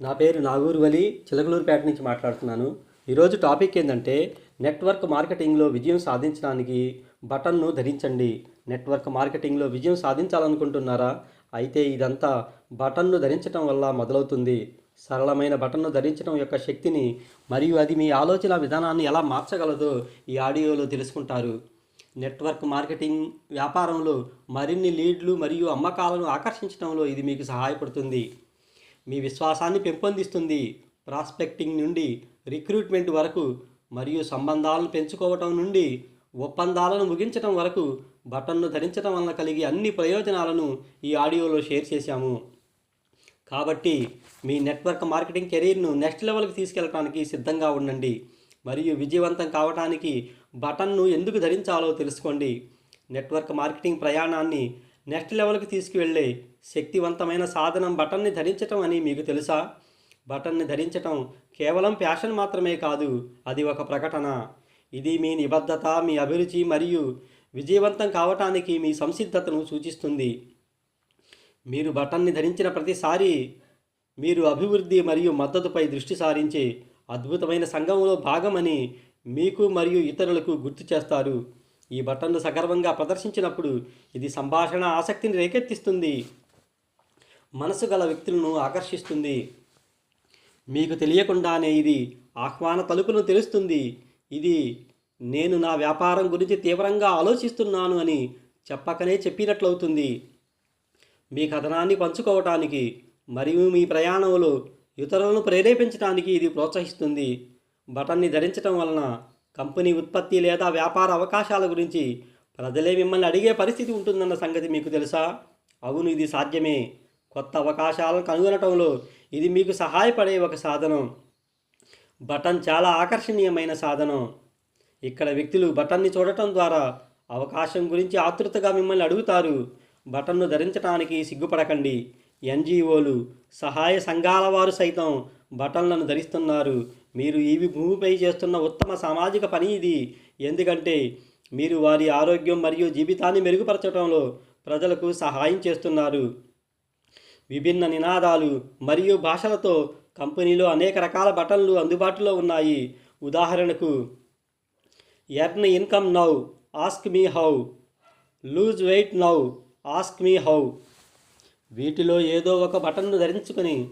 నా పేరు నాగూరు వలి చిలకలూరుపేట నుంచి మాట్లాడుతున్నాను. ఈరోజు టాపిక్ ఏంటంటే నెట్వర్క్ మార్కెటింగ్లో విజయం సాధించడానికి బటన్ను ధరించండి. నెట్వర్క్ మార్కెటింగ్లో విజయం సాధించాలనుకుంటున్నారా? అయితే ఇదంతా బటన్ను ధరించడం వల్ల మొదలవుతుంది. సరళమైన బటన్ను ధరించడం యొక్క శక్తిని మరియు అది మీ ఆలోచన విధానాన్ని ఎలా మార్చగలదో ఈ ఆడియోలో తెలుసుకుంటారు. నెట్వర్క్ మార్కెటింగ్ వ్యాపారంలో మరిన్ని లీడ్లు మరియు అమ్మకాలను ఆకర్షించడంలో ఇది మీకు సహాయపడుతుంది. మీ విశ్వాసాన్ని పెంపొందిస్తుంది. ప్రాస్పెక్టింగ్ నుండి రిక్రూట్మెంట్ వరకు మరియు సంబంధాలను పెంచుకోవటం నుండి ఒప్పందాలను ముగించటం వరకు బటన్ను ధరించడం వలన కలిగే అన్ని ప్రయోజనాలను ఈ ఆడియోలో షేర్ చేశాము. కాబట్టి మీ నెట్వర్క్ మార్కెటింగ్ కెరీర్ను నెక్స్ట్ లెవెల్కి తీసుకెళ్ళడానికి సిద్ధంగా ఉండండి. మరియు విజయవంతం కావడానికి బటన్ను ఎందుకు ధరించాలో తెలుసుకోండి. నెట్వర్క్ మార్కెటింగ్ ప్రయాణాన్ని నెక్స్ట్ లెవెల్కి తీసుకువెళ్ళే శక్తివంతమైన సాధనం బటన్ని ధరించటం అని మీకు తెలుసా? బటన్ని ధరించటం కేవలం ఫ్యాషన్ మాత్రమే కాదు అది ఒక ప్రకటన. ఇది మీ నిబద్ధత మీ అభిరుచి మరియు విజయవంతం కావటానికి మీ సంసిద్ధతను సూచిస్తుంది. మీరు బటన్ని ధరించిన ప్రతిసారి మీరు అభివృద్ధి మరియు మద్దతుపై దృష్టి సారించే అద్భుతమైన సంఘంలో భాగమని మీకు మరియు ఇతరులకు గుర్తు చేస్తారు. ఈ బటన్ను సగర్వంగా ప్రదర్శించినప్పుడు ఇది సంభాషణ ఆసక్తిని రేకెత్తిస్తుంది. మనసు గల వ్యక్తులను ఆకర్షిస్తుంది. మీకు తెలియకుండానే ఇది ఆహ్వాన తలుపును తెలుస్తుంది ఇది నేను నా వ్యాపారం గురించి తీవ్రంగా ఆలోచిస్తున్నాను అని చెప్పకనే చెప్పినట్లవుతుంది. మీ కథనాన్ని పంచుకోవటానికి మరియు మీ ప్రయాణంలో ఇతరులను ప్రేరేపించడానికి ఇది ప్రోత్సహిస్తుంది. బటన్ని ధరించడం వలన కంపెనీ ఉత్పత్తి లేదా వ్యాపార అవకాశాల గురించి ప్రజలే మిమ్మల్ని అడిగే పరిస్థితి ఉంటుందన్న సంగతి మీకు తెలుసా? అవును ఇది సాధ్యమే. కొత్త అవకాశాలను కనుగొనటంలో ఇది మీకు సహాయపడే ఒక సాధనం. బటన్ చాలా ఆకర్షణీయమైన సాధనం. ఇక్కడ వ్యక్తులు బటన్ని చూడటం ద్వారా అవకాశం గురించి ఆతృతగా మిమ్మల్ని అడుగుతారు. బటన్ను ధరించడానికి సిగ్గుపడకండి. ఎన్జిఓలు సహాయ సంఘాల వారు సైతం బటన్లను ధరిస్తున్నారు. మీరు ఇవి భూమిపై చేస్తున్న ఉత్తమ సామాజిక పని ఇది. ఎందుకంటే మీరు వారి ఆరోగ్యం మరియు జీవితాన్ని మెరుగుపరచడంలో ప్రజలకు సహాయం చేస్తున్నారు. విభిన్న నినాదాలు మరియు భాషలతో కంపెనీలో అనేక రకాల బటన్లు అందుబాటులో ఉన్నాయి. ఉదాహరణకు earn income now ask me how lose weight now ask me how వీటిలో ఏదో ఒక బటన్ను ధరించుకొని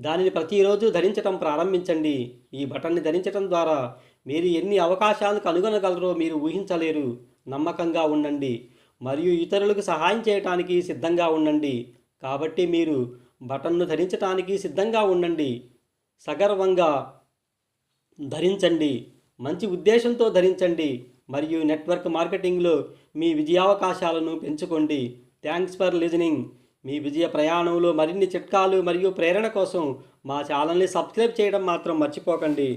దానిని ప్రతిరోజు ధరించటం ప్రారంభించండి. ఈ బటన్ని ధరించటం ద్వారా మీరు ఎన్ని అవకాశాలను కనుగొనగలరో మీరు ఊహించలేరు. నమ్మకంగా ఉండండి. మరియు ఇతరులకు సహాయం చేయటానికి సిద్ధంగా ఉండండి. కాబట్టి మీరు బటన్ను ధరించటానికి సిద్ధంగా ఉండండి. సగర్వంగా ధరించండి. మంచి ఉద్దేశంతో ధరించండి. మరియు నెట్వర్క్ మార్కెటింగ్లో మీ విజయావకాశాలను పెంచుకోండి. థ్యాంక్స్ ఫర్ లిజనింగ్ మీ విజయ ప్రయాణంలో మరిన్ని చిట్కాలు మరియు ప్రేరణ కోసం మా ఛానల్ని సబ్స్క్రైబ్ చేయడం మాత్రం మర్చిపోకండి.